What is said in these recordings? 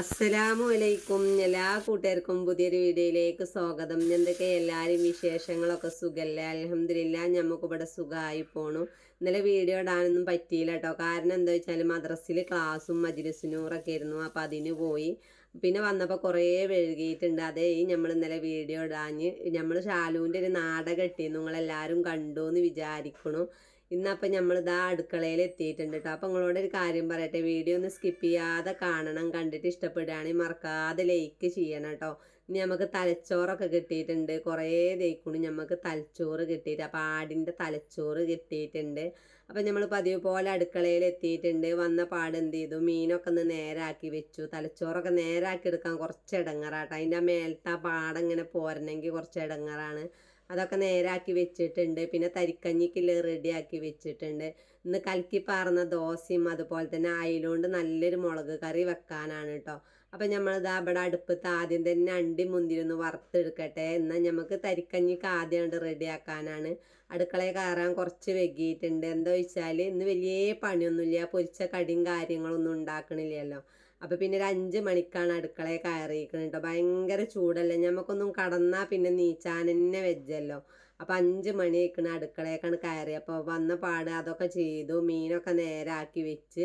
അസ്സലാമു അലൈക്കും എല്ലാ കൂട്ടുകാർക്കും പുതിയൊരു വീഡിയോയിലേക്ക് സ്വാഗതം. എന്തൊക്കെ എല്ലാവരും വിശേഷങ്ങളൊക്കെ സുഖല്ലേ? അലഹമില്ല നമുക്ക് ഇവിടെ സുഖമായി പോണു. ഇന്നലെ വീഡിയോ ഇടാനൊന്നും പറ്റിയില്ല കേട്ടോ കാരണം എന്താ വെച്ചാൽ മദ്രസിൽ ക്ലാസ്സും ഒക്കെ ഇരുന്നു അപ്പോൾ അതിന് പോയി. പിന്നെ വന്നപ്പോൾ കുറേ വൈകിയിട്ടുണ്ട്. അതേ നമ്മൾ ഇന്നലെ വീഡിയോ ഇടാഞ്ഞ് നമ്മൾ ഷാലുവിന്റെ ഒരു നാടകം ഇട്ടിരുന്നു നിങ്ങളെല്ലാവരും കണ്ടു എന്ന് വിചാരിക്കണു. ഇന്നപ്പം നമ്മളിതാ അടുക്കളയിൽ എത്തിയിട്ടുണ്ട് കേട്ടോ അപ്പം നിങ്ങളോട് ഒരു കാര്യം പറയട്ടെ. വീഡിയോ ഒന്ന് സ്കിപ്പ് ചെയ്യാതെ കാണണം കണ്ടിട്ട് ഇഷ്ടപ്പെടുകയാണെങ്കിൽ മറക്കാതെ ലൈക്ക് ചെയ്യണം കേട്ടോ ഇനി നമുക്ക് തലച്ചോറൊക്കെ കിട്ടിയിട്ടുണ്ട്. കുറേ ദൈക്കുണു നമുക്ക് തലച്ചോറ് കിട്ടിയിട്ട് അപ്പം ആടിന്റെ തലച്ചോറ് കിട്ടിയിട്ടുണ്ട്. അപ്പം നമ്മൾ പതിവ് പോലെ അടുക്കളയിൽ എത്തിയിട്ടുണ്ട് വന്ന പാട് എന്ത് ചെയ്തു? മീനൊക്കെ ഒന്ന് നേരാക്കി വെച്ചു. തലച്ചോറൊക്കെ നേരാക്കി എടുക്കാൻ കുറച്ച് ഇടങ്ങറാട്ടോ അതിന്റെ മേലത്തെ ആ പാടങ്ങനെ പോരണമെങ്കിൽ കുറച്ച് ഇടങ്ങറാണ്. അതൊക്കെ നേരാക്കി വെച്ചിട്ടുണ്ട്. പിന്നെ തരിക്കഞ്ഞിക്കിൽ റെഡിയാക്കി വെച്ചിട്ടുണ്ട്. ഇന്ന് കലക്കി പാർന്ന ദോശയും അതുപോലെ തന്നെ അയിലോണ്ട് നല്ലൊരു മുളക് കറി വെക്കാനാണ് കേട്ടോ അപ്പം നമ്മളിതാ ഇവിടെ അടുപ്പത്ത് ആദ്യം തന്നെ അണ്ടി മുന്തിരി വറുത്തെടുക്കട്ടെ. എന്നാൽ നമുക്ക് തരിക്കഞ്ഞിക്ക് ആദ്യം കണ്ട് റെഡിയാക്കാനാണ്. അടുക്കളയിൽ കയറാൻ കുറച്ച് വൈകിയിട്ടുണ്ട്. എന്താ വെച്ചാൽ ഇന്ന് വലിയ പണിയൊന്നുമില്ല. പൊരിച്ച കടിയും കാര്യങ്ങളൊന്നും ഉണ്ടാക്കണില്ലല്ലോ. അപ്പോൾ പിന്നെ ഒരു അഞ്ച് മണിക്കാണ് അടുക്കളയിൽ കയറിയിരിക്കുന്നത് കേട്ടോ. ഭയങ്കര ചൂടല്ലേ? നമുക്കൊന്നും കടന്നാൽ പിന്നെ നീച്ചാൻ തന്നെ വെജല്ലോ അപ്പോൾ അഞ്ച് മണി ആയിക്കണ അടുക്കളയേക്കാണ് കയറി. അപ്പോൾ വന്ന പാട് അതൊക്കെ ചെയ്തു. മീനൊക്കെ നേരാക്കി വെച്ച്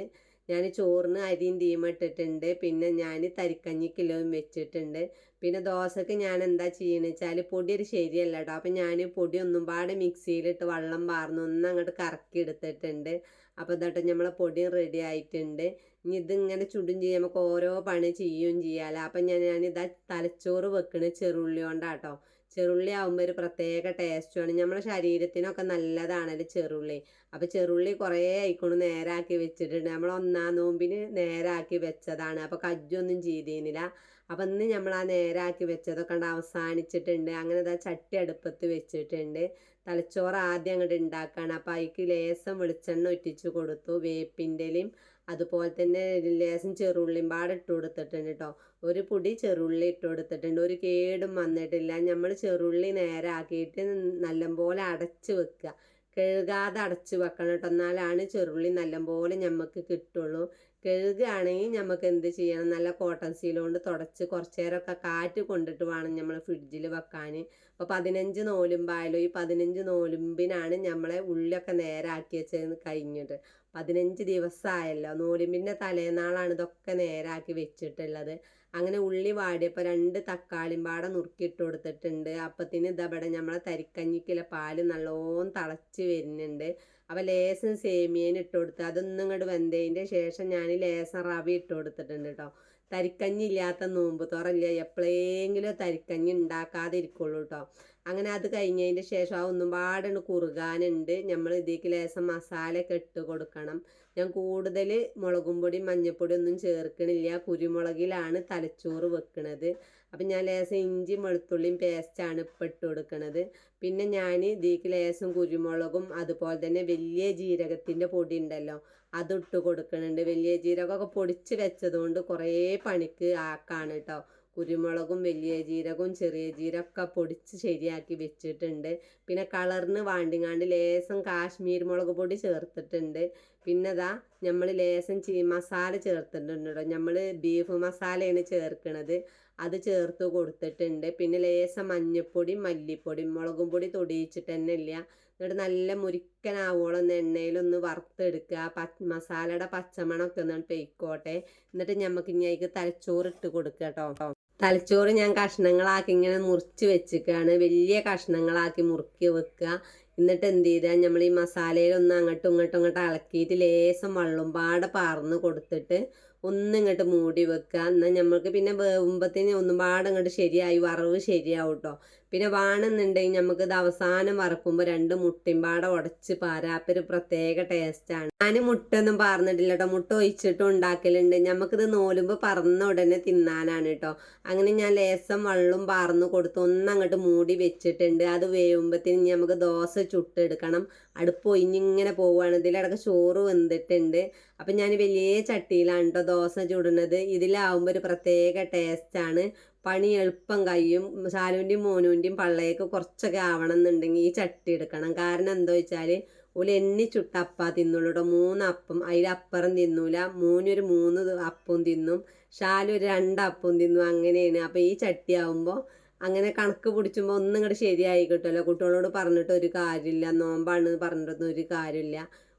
ഞാൻ ചോറിന് അരിയും തീമിട്ടിട്ടുണ്ട് പിന്നെ ഞാൻ തരിക്കഞ്ഞി വെച്ചിട്ടുണ്ട്. പിന്നെ ദോശക്ക് ഞാൻ എന്താ ചെയ്യണ വെച്ചാൽ പൊടി ഒരു ശരിയല്ല കേട്ടോ അപ്പം ഞാൻ പൊടി ഒന്നും പാടെ മിക്സിയിലിട്ട് വെള്ളം പാർന്ന് ഒന്ന് അങ്ങോട്ട് കറക്കി എടുത്തിട്ടുണ്ട് അപ്പോൾ ഇതായിട്ട് നമ്മളെ പൊടി റെഡി ആയിട്ടുണ്ട്. ഇനി ഇതിങ്ങനെ ചുടും ചെയ്യാം. നമുക്ക് ഓരോ പണി ചെയ്യുകയും ചെയ്യാമല്ലോ അപ്പം ഞാൻ ഞാനിതാ തലച്ചോറ് വെക്കണ ചെറുള്ളി കൊണ്ടാട്ടോ. ചെറുള്ളി ആകുമ്പോൾ ഒരു പ്രത്യേക ടേസ്റ്റുമാണ് നമ്മുടെ ശരീരത്തിനൊക്കെ നല്ലതാണല്ലോ ചെറുള്ളി. അപ്പോൾ ചെറുള്ളി കുറേ ആയിക്കൊണ്ട് നേരാക്കി വെച്ചിട്ടുണ്ട്. നമ്മൾ ഒന്നാം നോമ്പിന് നേരാക്കി വെച്ചതാണ്. അപ്പോൾ കജ്ജൊന്നും ചെയ്തിരുന്നില്ല അപ്പം ഇന്ന് നമ്മൾ ആ നേരാക്കി വെച്ചതൊക്കെ കണ്ട് അവസാനിച്ചിട്ടുണ്ട്. അങ്ങനെ ഇതാ ചട്ടി അടുപ്പത്ത് വെച്ചിട്ടുണ്ട്. തലച്ചോറ് ആദ്യം അങ്ങോട്ട് ഉണ്ടാക്കുകയാണ് അപ്പോൾ അതിക്ക് ലേസം വെളിച്ചെണ്ണ ഒറ്റിച്ച് കൊടുത്തു. വേപ്പിന്റെലും അതുപോലെ തന്നെ ലേസം ചെറുള്ളിയും പാടെ ഇട്ട് കൊടുത്തിട്ടുണ്ട് കേട്ടോ ഒരു പൊടി ചെറുള്ളി ഇട്ട് കൊടുത്തിട്ടുണ്ട്. ഒരു കേടും വന്നിട്ടില്ല. നമ്മൾ ചെറുള്ളി നേരാക്കിയിട്ട് നല്ലപോലെ അടച്ച് വെക്കുക കഴുകാതെ അടച്ച് വെക്കണം കേട്ടോ എന്നാലാണ് ചെറുള്ളി നല്ലപോലെ നമുക്ക് കിട്ടുള്ളൂ. കഴുകുകയാണെങ്കിൽ നമുക്ക് എന്ത് ചെയ്യണം? നല്ല കോട്ടൺ സീലോണ്ട് തുടച്ച് കുറച്ച് നേരമൊക്കെ കാറ്റ് കൊണ്ടിട്ട് വേണം നമ്മൾ ഫ്രിഡ്ജിൽ വെക്കാൻ അപ്പോൾ പതിനഞ്ച് നോലുമ്പായാലും ഈ പതിനഞ്ച് നോലുമ്പിനാണ് നമ്മളെ ഉള്ളിയൊക്കെ നേരാക്കി വെച്ചത് കഴിഞ്ഞിട്ട്. പതിനഞ്ച് ദിവസമായല്ലോ നോലുമ്പിന്റെ തലേനാളാണ് ഇതൊക്കെ നേരാക്കി വെച്ചിട്ടുള്ളത്. അങ്ങനെ ഉള്ളി വാടിയപ്പോൾ രണ്ട് തക്കാളിയും പാടെ നുറുക്കിയിട്ട് കൊടുത്തിട്ടുണ്ട്. അപ്പത്തിന് ഇതവിടെ നമ്മളെ തരിക്കഞ്ഞിക്കുള്ള പാൽ നല്ലോണം തിളച്ച് വരുന്നുണ്ട്. അപ്പോൾ ലേസം സേമിയേന് ഇട്ട് കൊടുത്ത് അതൊന്നും ഇങ്ങോട്ട് വെന്തതിന്റെ ശേഷം ഞാൻ ലേസം റവി ഇട്ട് കൊടുത്തിട്ടുണ്ട് കേട്ടോ തരിക്കഞ്ഞി ഇല്ലാത്ത നോമ്പ് തുറല്ല എപ്പോഴെങ്കിലും തരിക്കഞ്ഞി ഉണ്ടാക്കാതെ ഇരിക്കുള്ളൂ കേട്ടോ അങ്ങനെ അത് കഴിഞ്ഞതിന്റെ ശേഷം ആ ഒന്നും പാടാണ് കുറുകാനുണ്ട്. നമ്മൾ ഇതിലേക്ക് ലേസം മസാലയൊക്കെ ഇട്ട് കൊടുക്കണം. ഞാൻ കൂടുതൽ മുളകും പൊടി മഞ്ഞൾപ്പൊടി ഒന്നും ചേർക്കണില്ല. കുരുമുളകിലാണ് തലച്ചോറ് വെക്കണത്. അപ്പം ഞാൻ ലേശം ഇഞ്ചിയും വെളുത്തുള്ളിയും പേസ്റ്റാണ് ഇപ്പം ഇട്ട് കൊടുക്കുന്നത് പിന്നെ ഞാൻ ഇതിലേക്ക് ലേശം കുരുമുളകും അതുപോലെ തന്നെ വലിയ ജീരകത്തിന്റെ പൊടി ഉണ്ടല്ലോ അതിട്ട് കൊടുക്കുന്നുണ്ട് വലിയ ജീരകമൊക്കെ പൊടിച്ച് വെച്ചതുകൊണ്ട് കുറേ പണിക്ക് ആക്കാണ് കേട്ടോ കുരുമുളകും വലിയ ജീരകവും ചെറിയ ജീരകമൊക്കെ പൊടിച്ച് ശരിയാക്കി വെച്ചിട്ടുണ്ട്. പിന്നെ കളറിന് വാണ്ടിങ്ങാണ്ട് ലേസം കാശ്മീർ മുളക് പൊടി ചേർത്തിട്ടുണ്ട്. പിന്നെ ഇതാ നമ്മൾ ലേസം ചീ മസാല ചേർത്തിട്ടുണ്ട് നമ്മൾ ബീഫ് മസാലയാണ് ചേർക്കുന്നത് അത് ചേർത്ത് കൊടുത്തിട്ടുണ്ട്. പിന്നെ ലേസം മഞ്ഞൾപ്പൊടി മല്ലിപ്പൊടി മുളകും പൊടി തൊടിയിച്ചിട്ട് തന്നെ ഇല്ല എന്നിട്ട് നല്ല മുരിക്കനാവോളം എണ്ണയിലൊന്ന് വറുത്തെടുക്കുക. പച്ച മസാലയുടെ പച്ചമണമൊക്കെ ഒന്ന് പെയ്ക്കോട്ടെ. എന്നിട്ട് നമുക്ക് ഇനി അതിക്ക് തലച്ചോറ് ഇട്ട് കൊടുക്കുക കേട്ടോ തലച്ചോറ് ഞാൻ കഷ്ണങ്ങളാക്കി ഇങ്ങനെ മുറിച്ച് വെച്ചിക്കാണ്. വലിയ കഷ്ണങ്ങളാക്കി മുറുക്കി വെക്കുക. എന്നിട്ട് എന്ത് ചെയ്താൽ നമ്മൾ ഈ മസാലയിലൊന്ന് അങ്ങോട്ടും ഇങ്ങോട്ടും ഇങ്ങോട്ട് ഇളക്കിയിട്ട് ലേസം വെള്ളം പാടെ പാർന്ന് കൊടുത്തിട്ട് ഒന്ന് ഇങ്ങോട്ട് മൂടി വെക്കുക. എന്നാൽ നമ്മൾക്ക് പിന്നെ വേവുമ്പത്തിന് ഒന്നും പാടെ ഇങ്ങോട്ട് ശരിയായി വറവ് ശരിയാവും കേട്ടോ പിന്നെ വേണമെന്നുണ്ടെങ്കിൽ നമുക്ക് ഇത് അവസാനം വറക്കുമ്പോൾ രണ്ട് മുട്ടയും പാടെ ഉടച്ച് പാരാപ്പൊരു പ്രത്യേക ടേസ്റ്റാണ് ഞാൻ മുട്ടൊന്നും പറഞ്ഞിട്ടില്ല കേട്ടോ മുട്ട ഒഴിച്ചിട്ടും ഉണ്ടാക്കലുണ്ട്. നമുക്കിത് നോലുമ്പോൾ പറന്ന ഉടനെ തിന്നാനാണ് കേട്ടോ അങ്ങനെ ഞാൻ ലേസം വെള്ളം പാർന്നു കൊടുത്ത് ഒന്നങ്ങോട്ട് മൂടി വെച്ചിട്ടുണ്ട്. അത് വേവുമ്പത്തിന് നമുക്ക് ദോശ ചുട്ടെടുക്കണം. അടുപ്പ് ഒഴിഞ്ഞിങ്ങനെ പോവുകയാണ് ഇതിലടക്കം ചോറ് വെന്തിട്ടുണ്ട്. അപ്പം ഞാൻ വലിയ ചട്ടിയിലാണ് കേട്ടോ ദോശ ചുടുന്നത്. ഇതിലാവുമ്പോൾ ഒരു പ്രത്യേക ടേസ്റ്റാണ് പണി എളുപ്പം കഴിയും. ശാലുവിന്റെയും മോനുവിന്റെയും പള്ളയൊക്കെ കുറച്ചൊക്കെ ആവണം എന്നുണ്ടെങ്കിൽ ഈ ചട്ടി എടുക്കണം. കാരണം എന്താ വെച്ചാൽ ഓൽ എണ്ണി ചുട്ട അപ്പ തിന്നുള്ളൂ കേട്ടോ മൂന്ന് അപ്പം അതിലപ്പുറം തിന്നൂല. മൂന്നൊരു മൂന്ന് അപ്പം തിന്നും. ഷാലു ഒരു രണ്ടപ്പം തിന്നും. അങ്ങനെയാണ്. അപ്പോൾ ഈ ചട്ടി ആവുമ്പോൾ അങ്ങനെ കണക്ക് പിടിച്ചുമ്പോൾ ഒന്നും ഇങ്ങോട്ട് ശരിയായി കിട്ടുമല്ലോ കുട്ടികളോട് പറഞ്ഞിട്ട് ഒരു കാര്യമില്ല. നോമ്പാണ് പറഞ്ഞിട്ടൊന്നും ഒരു കാര്യമില്ല.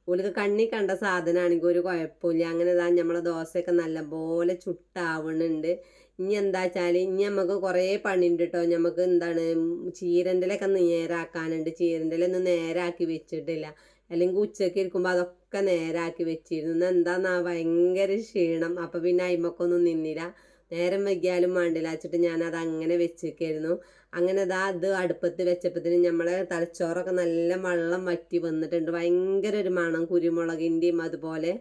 ഓലക്ക് കണ്ണി കണ്ട സാധനമാണെങ്കിൽ ഒരു കുഴപ്പമില്ല. അങ്ങനെ ഇതാ നമ്മളെ ദോശയൊക്കെ നല്ലപോലെ ചുട്ടാവണുണ്ട്. ഇനി എന്താ വെച്ചാൽ ഇനി നമുക്ക് കുറേ പണിയുണ്ട് കേട്ടോ നമുക്ക് എന്താണ് ചീരന്റെലൊക്കെ നേരാക്കാനുണ്ട്. ചീരന്റെലൊന്നും നേരാക്കി വെച്ചിട്ടില്ല. അല്ലെങ്കിൽ ഉച്ചയ്ക്ക് ഇരിക്കുമ്പോൾ അതൊക്കെ നേരാക്കി വെച്ചിരുന്നു. എന്താന്നാ ഭയങ്കര ക്ഷീണം. അപ്പം പിന്നെ അയിമക്കൊന്നും നിന്നില്ല. നേരം വൈകിയാലും വേണ്ടില്ല വെച്ചിട്ട് ഞാനത് അങ്ങനെ വെച്ചേക്കായിരുന്നു. അങ്ങനെ അതാ അത് അടുപ്പത്ത് വെച്ചപ്പത്തിന് നമ്മളെ തലച്ചോറൊക്കെ നല്ല വെള്ളം വറ്റി വന്നിട്ടുണ്ട്. ഭയങ്കര ഒരു മണം കുരുമുളകിന്റെയും അതുപോലെ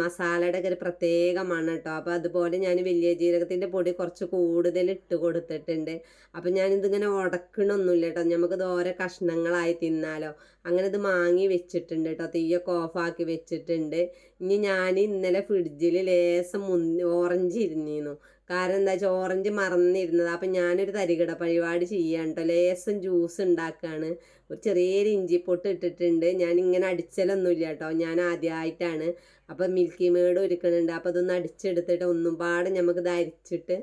മസാലയുടെ ഒക്കെ ഒരു പ്രത്യേക മണം കേട്ടോ അപ്പോൾ അതുപോലെ ഞാൻ വലിയ ജീരകത്തിന്റെ പൊടി കുറച്ച് കൂടുതൽ ഇട്ട് കൊടുത്തിട്ടുണ്ട്. അപ്പം ഞാനിതിങ്ങനെ ഉടക്കണമൊന്നുമില്ല കേട്ടോ നമുക്ക് ഓരോ കഷ്ണങ്ങളായി തിന്നാലോ. അങ്ങനെ ഇത് മാങ്ങി വെച്ചിട്ടുണ്ട് കേട്ടോ തീയൊക്കെ ഓഫാക്കി വെച്ചിട്ടുണ്ട്. ഇനി ഞാൻ ഇന്നലെ ഫ്രിഡ്ജിൽ ലേസം മുന്നി ഓറഞ്ച് ഇരുന്നിരുന്നു കാരണം എന്താ വെച്ചാൽ ഓറഞ്ച് മറന്നിരുന്നത്. അപ്പം ഞാനൊരു തരികിട പരിപാടി ചെയ്യാൻ കേട്ടോ ലേസം ജ്യൂസ് ഉണ്ടാക്കുകയാണ് ഒരു ചെറിയൊരു ഇഞ്ചിപ്പൊട്ട് ഇട്ടിട്ടുണ്ട്. ഞാൻ ഇങ്ങനെ അടിച്ചലൊന്നുമില്ല കേട്ടോ ഞാൻ ആദ്യമായിട്ടാണ് അപ്പം മിൽക്കി മേഡ് ഒരുക്കണുണ്ട്. അപ്പം അതൊന്ന് അടിച്ചെടുത്തിട്ട് ഒന്നും പാടെ നമുക്ക് ഇത് അരിച്ചിട്ട്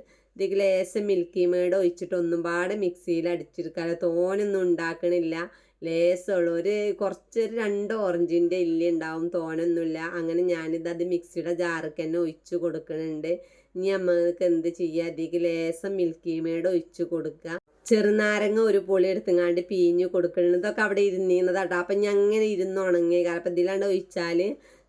ലേശം മിൽക്കി മേഡ് ഒഴിച്ചിട്ട് ഒന്നും പാടെ മിക്സിയിൽ അടിച്ചെടുക്കാതെ തോനൊന്നും ഉണ്ടാക്കണില്ല. ലേസമുള്ളൂ ഒരു കുറച്ച് രണ്ട് ഓറഞ്ചിന്റെ ഇല്ലി ഉണ്ടാവും. തോനൊന്നുമില്ല. അങ്ങനെ ഞാനിത് അത് മിക്സിയുടെ ജാർക്ക് തന്നെ ഒഴിച്ച് കൊടുക്കുന്നുണ്ട് ഇനി അമ്മയ്ക്ക് എന്ത് ചെയ്യുക അതിലേക്ക് ലേസം മിൽക്കി മേഡ് ഒഴിച്ചു കൊടുക്കുക ചെറുനാരങ്ങ ഒരു പൊളി എടുത്തുങ്ങാണ്ട് പീഞ്ഞു കൊടുക്കണം. ഇതൊക്കെ അവിടെ കേട്ടോ അപ്പം ഞാൻ അങ്ങനെ ഇരുന്ന് ഉണങ്ങി കാരണം അപ്പം ഇതിലാണ്ട് ഒഴിച്ചാൽ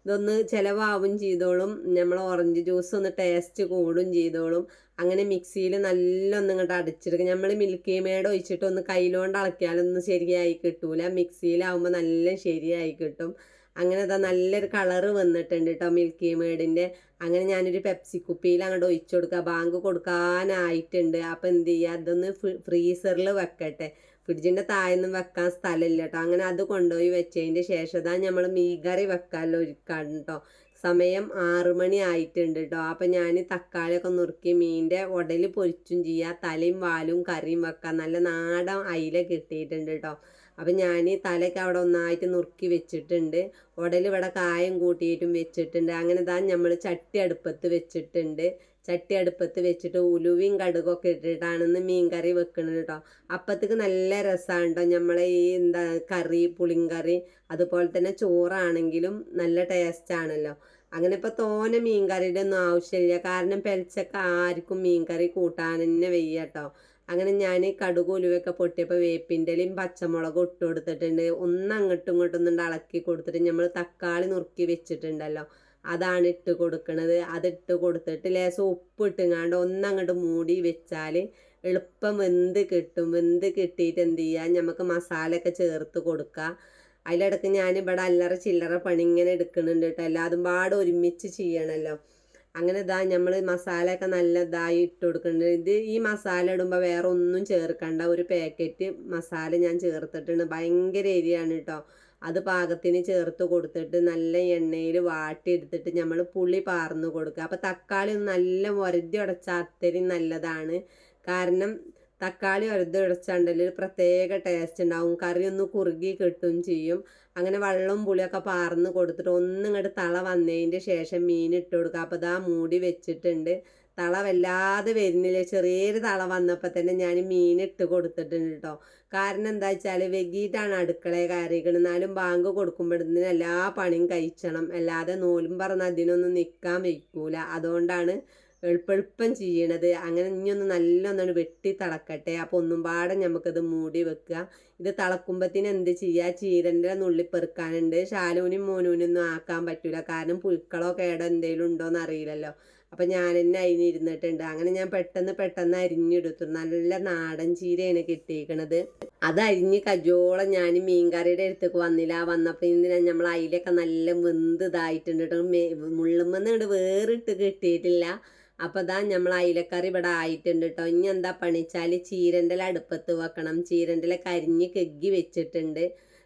ഇതൊന്ന് ചിലവാവും ചെയ്തോളും. നമ്മൾ ഓറഞ്ച് ജ്യൂസ് ഒന്ന് ടേസ്റ്റ് കൂടും ചെയ്തോളും. അങ്ങനെ മിക്സിയിൽ നല്ല ഒന്ന് ഇങ്ങോട്ട് അടിച്ചെടുക്കും നമ്മൾ മിൽക്കി മേഡ് ഒഴിച്ചിട്ട് ഒന്ന് കയ്യിലോണ്ട് അളക്കിയാലൊന്നും ശരിയായി കിട്ടൂല. മിക്സിയിലാവുമ്പോൾ നല്ല ശരിയായി കിട്ടും. അങ്ങനെ അതാ നല്ലൊരു കളറ് വന്നിട്ടുണ്ട് കേട്ടോ മിൽക്കി മേഡിന്റെ അങ്ങനെ ഞാനൊരു പെപ്സി കുപ്പിയിൽ അങ്ങോട്ട് ഒഴിച്ചു കൊടുക്കുക ബാങ്ക് കൊടുക്കാനായിട്ടുണ്ട്. അപ്പം എന്ത് ചെയ്യുക അതൊന്ന് ഫ്രീസറിൽ വെക്കട്ടെ. ഫ്രിഡ്ജിന്റെ താഴെയൊന്നും വെക്കാൻ സ്ഥലമില്ല കേട്ടോ അങ്ങനെ അത് കൊണ്ടുപോയി വെച്ചതിന്റെ ശേഷം ഇതാ നമ്മൾ മീൻകറി വെക്കാമല്ലോ ഒരുക്കാണ് കേട്ടോ സമയം ആറു മണി ആയിട്ടുണ്ട് കേട്ടോ അപ്പം ഞാൻ തക്കാളിയൊക്കെ നുറുക്കി മീനിന്റെ ഉടൽ പൊരിച്ചും ചെയ്യുക തലയും വാലും കറിയും വെക്കാം. നല്ല നാടൻ അയില കിട്ടിയിട്ടുണ്ട് കേട്ടോ അപ്പം ഞാൻ തലയ്ക്ക് അവിടെ ഒന്നായിട്ട് നുറുക്കി വെച്ചിട്ടുണ്ട്. ഉടൽ ഇവിടെ കായം കൂട്ടിയിട്ടും വെച്ചിട്ടുണ്ട്. അങ്ങനെ താൻ നമ്മൾ ചട്ടി അടുപ്പത്ത് വെച്ചിട്ടുണ്ട്. ചട്ടി അടുപ്പത്ത് വെച്ചിട്ട് ഉലുവയും കടുകൊക്കെ ഇട്ടിട്ടാണ് മീൻ കറി വെക്കുന്നത് കേട്ടോ. അപ്പത്തേക്ക് നല്ല രസമാണ് കേട്ടോ. നമ്മളെ ഈ എന്താ കറി പുളിങ്കറി അതുപോലെ തന്നെ ചോറാണെങ്കിലും നല്ല ടേസ്റ്റ് ആണല്ലോ. അങ്ങനെ ഇപ്പോൾ തോനെ മീൻ കറിയുടെ ഒന്നും ആവശ്യമില്ല. കാരണം പെലച്ചക്ക ആർക്കും മീൻ കറി കൂട്ടാൻ തന്നെ വയ്യ കേട്ടോ. അങ്ങനെ ഞാൻ കടുക് ഉലുവൊക്കെ പൊട്ടിയപ്പോൾ വേപ്പിന്റെലും പച്ചമുളകും ഇട്ട് കൊടുത്തിട്ടുണ്ട്. ഒന്ന് അങ്ങോട്ടും ഇങ്ങോട്ടും ഒന്ന് ഇളക്കി കൊടുത്തിട്ട് നമ്മൾ തക്കാളി നുറുക്കി വെച്ചിട്ടുണ്ടല്ലോ അതാണ് ഇട്ട് കൊടുക്കുന്നത് അതിട്ട് കൊടുത്തിട്ട് ലേശം ഉപ്പ് ഇട്ടുങ്ങാണ്ട് ഒന്നങ്ങോട്ട് മൂടി വെച്ചാൽ എളുപ്പം വെന്ത് കിട്ടും. വെന്ത് കിട്ടിയിട്ട് എന്ത് ചെയ്യുക നമുക്ക് മസാലയൊക്കെ ചേർത്ത് കൊടുക്കുക അതിലിടക്ക് ഞാനിവിടെ അല്ലറ ചില്ലറ പണി ഇങ്ങനെ എടുക്കുന്നുണ്ട് കേട്ടോ എല്ലാതും പാടെ ഒരുമിച്ച് ചെയ്യണമല്ലോ അങ്ങനെ ഇതാ നമ്മൾ മസാലയൊക്കെ നല്ല ഇതായി ഇട്ട് കൊടുക്കുന്നുണ്ട് ഇത് ഈ മസാല ഇടുമ്പോൾ വേറെ ഒന്നും ചേർക്കണ്ട. ഒരു പാക്കറ്റ് മസാല ഞാൻ ചേർത്തിട്ടുണ്ട്. ഭയങ്കര എരിയാണ് കേട്ടോ അത് പാകത്തിന് ചേർത്ത് കൊടുത്തിട്ട് നല്ല എണ്ണയിൽ വാട്ടിയെടുത്തിട്ട് നമ്മൾ പുളി പാർന്നു കൊടുക്കുക അപ്പോൾ തക്കാളി നല്ല ഉരതി ഉടച്ച അത്രയും നല്ലതാണ്. കാരണം തക്കാളി വെറുതെ ഉടച്ചാണ്ടല്ലോ ഒരു പ്രത്യേക ടേസ്റ്റ് ഉണ്ടാവും. കറി ഒന്ന് കുറുകി കിട്ടും ചെയ്യും. അങ്ങനെ വെള്ളവും പുളിയൊക്കെ പാർന്ന് കൊടുത്തിട്ട് ഒന്നിങ്ങോട്ട് തള വന്നതിന്റെ ശേഷം മീൻ ഇട്ട് കൊടുക്കുക. അപ്പോൾ ഇതാ മൂടി വെച്ചിട്ടുണ്ട്. തള വല്ലാതെ വരുന്നില്ല. ചെറിയൊരു തള വന്നപ്പോൾ തന്നെ ഞാൻ മീൻ ഇട്ട് കൊടുത്തിട്ടുണ്ട് കേട്ടോ കാരണം എന്താ വെച്ചാൽ വെകിയിട്ടാണ് അടുക്കളയെ കയറിയിരിക്കുന്നത് എന്നാലും ബാങ്ക് കൊടുക്കുമ്പോഴത്തേന് എല്ലാ പണിയും കഴിച്ചണം. അല്ലാതെ നൂലും പറഞ്ഞ അതിനൊന്നും നിൽക്കാൻ വയ്ക്കൂല. അതുകൊണ്ടാണ് എളുപ്പെളുപ്പം ചെയ്യണത്. അങ്ങനെ ഇനിയൊന്ന് നല്ലൊന്നാണ് വെട്ടി തിളക്കട്ടെ. അപ്പോൾ ഒന്നും പാടെ നമുക്കത് മൂടി വെക്കുക ഇത് തിളക്കുമ്പത്തിന് എന്ത് ചെയ്യുക ചീരന്റെ നുള്ളി പെറുക്കാനുണ്ട്. ശാലൂനും മോനൂനും ഒന്നും ആക്കാൻ പറ്റൂല. കാരണം പുഴുക്കളോ കേടോ എന്തെങ്കിലും ഉണ്ടോയെന്ന് അറിയില്ലല്ലോ. അപ്പം ഞാൻ തന്നെ അതിന് ഇരുന്നിട്ടുണ്ട്. അങ്ങനെ ഞാൻ പെട്ടെന്ന് പെട്ടെന്ന് അരിഞ്ഞെടുത്തു. നല്ല നാടൻ ചീരയാണ് കിട്ടിയിരിക്കണത് അത് അരിഞ്ഞ് കജോളം ഞാൻ മീൻകറിയുടെ അടുത്തേക്ക് വന്നില്ല. വന്നപ്പോൾ ഇന്ന് നമ്മൾ അതിലൊക്കെ നല്ല വെന്ത് ഇതായിട്ടുണ്ട് കേട്ടോ മുള്ളുമെന്ന് വേറിട്ട് കിട്ടിയിട്ടില്ല. അപ്പോൾ ഇതാ നമ്മൾ അയിലക്കറി ഇവിടെ ആയിട്ടുണ്ട് കേട്ടോ ഇനി എന്താ പണിച്ചാൽ ചീരന്റെ അടുപ്പത്ത് വെക്കണം. ചീരന്റെ കരിഞ്ഞ് കെഗ്ഗി വെച്ചിട്ടുണ്ട്.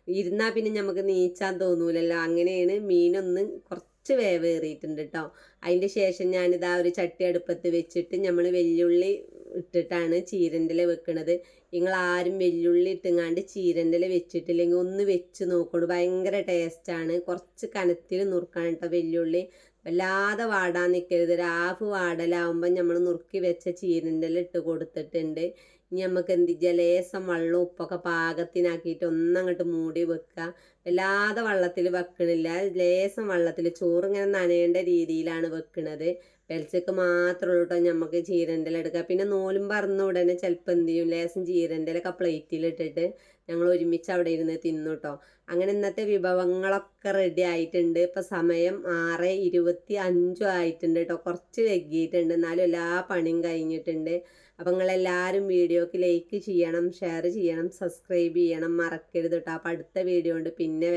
ഇരുന്നാൽ പിന്നെ നമുക്ക് നീച്ചാൻ തോന്നൂലല്ലോ. അങ്ങനെയാണ് മീനൊന്ന് കുറച്ച് വേവേറിയിട്ടുണ്ട് കേട്ടോ അതിന്റെ ശേഷം ഞാനിതാ ഒരു ചട്ടി അടുപ്പത്ത് വെച്ചിട്ട് നമ്മൾ വെല്ലുള്ളി ഇട്ടിട്ടാണ് ചീരന്റെ വെക്കുന്നത് നിങ്ങൾ ആരും വെല്ലുള്ളി ഇട്ടുങ്ങാണ്ട് ചീരന്റെ വെച്ചിട്ടില്ലെങ്കിൽ ഒന്ന് വെച്ച് നോക്കണു ഭയങ്കര ടേസ്റ്റാണ് കുറച്ച് കനത്തിൽ നുറുക്കാൻ കേട്ടോ വെല്ലുള്ളി. വല്ലാതെ വാടാൻ നിൽക്കരുത് ഒരു ഹാഫ് വാടലാവുമ്പോൾ നമ്മൾ നുറുക്കി വെച്ച ചീരന്റെ ഇട്ട് കൊടുത്തിട്ടുണ്ട്. ഇനി നമുക്ക് എന്ത് ജലേസം വെള്ളം ഉപ്പൊക്കെ പാകത്തിനാക്കിയിട്ട് ഒന്നങ്ങോട്ട് മൂടി വെക്കുക വല്ലാതെ വെള്ളത്തിൽ വെക്കണില്ല. ലേസം വെള്ളത്തിൽ ചോറ് ഇങ്ങനെ നനയേണ്ട രീതിയിലാണ് വെക്കുന്നത് വെളിച്ചക്ക് മാത്രമേ ഉള്ളൂ കേട്ടോ നമുക്ക് ചീരന്റെ എടുക്കുക പിന്നെ നൂലും പറന്ന ഉടനെ ചിലപ്പോൾ എന്ത് ചെയ്യും? ലേശം ചീരന്റെ ഒക്കെ പ്ലേറ്റിലിട്ടിട്ട് ഞങ്ങൾ ഒരുമിച്ച് അവിടെ ഇരുന്ന് തിന്നു കേട്ടോ അങ്ങനെ ഇന്നത്തെ വിഭവങ്ങളൊക്കെ റെഡി ആയിട്ടുണ്ട്. ഇപ്പം സമയം ആറ് ഇരുപത്തി അഞ്ചും ആയിട്ടുണ്ട് കേട്ടോ കുറച്ച് വൈകിയിട്ടുണ്ട് എന്നാലും എല്ലാ പണിയും കഴിഞ്ഞിട്ടുണ്ട്. അപ്പം നിങ്ങളെല്ലാവരും വീഡിയോക്ക് ലൈക്ക് ചെയ്യണം ഷെയർ ചെയ്യണം സബ്സ്ക്രൈബ് ചെയ്യണം. മറക്കരുത് കേട്ടോ അപ്പം അടുത്ത വീഡിയോ ഉണ്ട്. പിന്നെ